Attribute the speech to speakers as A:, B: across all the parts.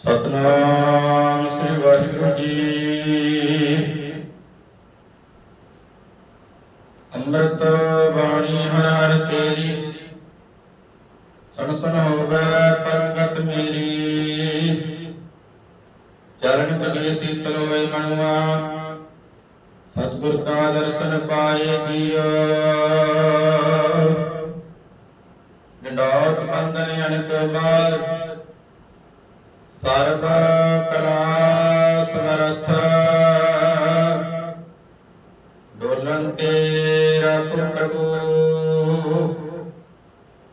A: ਸਤਨਾਮ ਸ੍ਰੀ ਵਾਹਿਗੁਰੂ ਜੀ। ਅੰਮ੍ਰਿਤ ਬਾਣੀ ਹਰ ਹਰ ਤੇਰੀ ਸਣ ਹੋਵੇ ਪੰਗਤ ਮੇਰੀ। ਚਰਨ ਕਲੀ ਸੀਤਲ ਹੋਏ ਮਨੁਆ ਸਤਿਗੁਰ ਕਾ ਦਰਸ਼ਨ ਪਾਏ ਜੀਓ ਪ੍ਰਭੂ।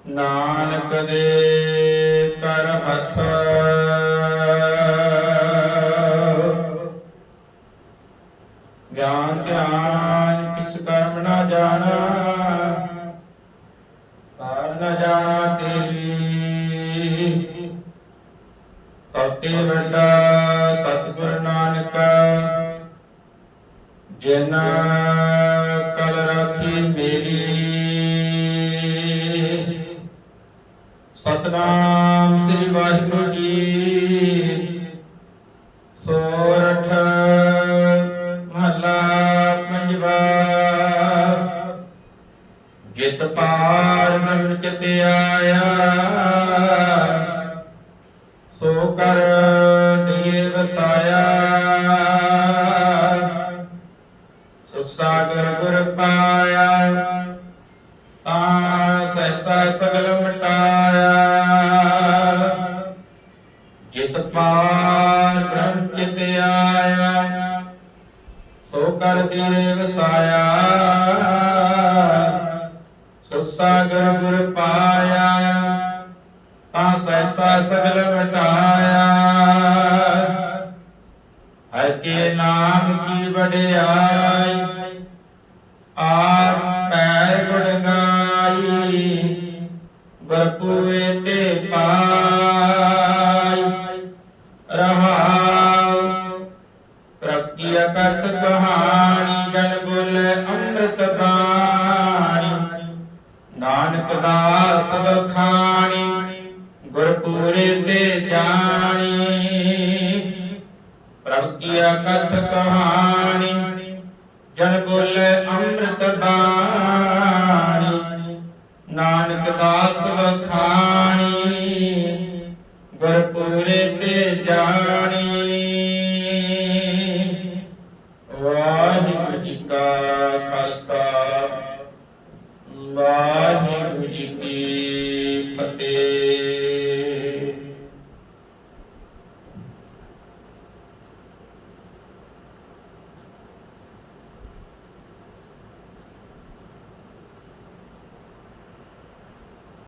A: ਨਾਨਕ ਦੇ ਕਰ ਹੱਥ। ਗਿਆਨ ਧਿਆਨ, ਕਿਸ ਕਰਮ ਨਾ ਜਾਣਾ। ਸਾਰ ਨ ਜਾਣਾ ਤੇਰੀ। ਸਤੇ ਵੱਡਾ ਸਤਿਗੁਰ ਨਾਨਕ। ਜਿਨ ਸਤਨਾਮ ਸ੍ਰੀ ਵਾਹਿਗੁਰੂ ਜੀ। ਸੋਰਠ ਮਹਲਾ ਪੰਜਵਾ। ਜਿਤ ਪਾਰ ਬ੍ਰਹਮ ਚਿਤ ਆਇਆ। ਸੋ ਕਰ ਦੀਏ ਵਸਾਇਆ। ਸੁਖ ਸਾਗਰ ਗੁਰ ਪਾਇਆ। ਜਿਤ ਪਾਰ ਬ੍ਰਹਮ ਚਿਤ ਆਇਆ, ਸੋ ਕਰ ਦੀਏ ਵਸਾਇਆ। ਸੁਖ ਸਾਗਰ ਗੁਰ ਪਾਇਆ, ਤਾਂ ਸਹਿਸਾ ਸਗਲ ਮਟਾਇਆ ਹਰ ਕੇ ਨਾਮ ਕੀ ਵਡਿਆਈ, ਆਪ ਪੈਰ ਗੁਣ ਗਾਈ, ਗੁਰਪੂਰੇ ਤੇ ਪਾਈ ਪ੍ਰਭੂ ਕਥ ਕਹਾਣੀ, ਜਨ ਬੋਲੇ ਅੰਮ੍ਰਿਤ ਬਾਣੀ। ਨਾਨਕ ਦਾਸ ਬਖਾਣੀ, ਗੁਰਪੂਰੇ ਤੇ ਜਾਣੀ। ਪ੍ਰਭ ਕੀਆ ਕਥ ਕਹਾਣੀ, ਜਨ ਬੋਲੇ ਅੰਮ੍ਰਿਤ ਬਾਣੀ। ਨਾਨਕ ਦਾਸ ਵਖਾਣੀ ਗੁਰਪੂਰੇ ਤੇ ਜਾਣੀ। Kala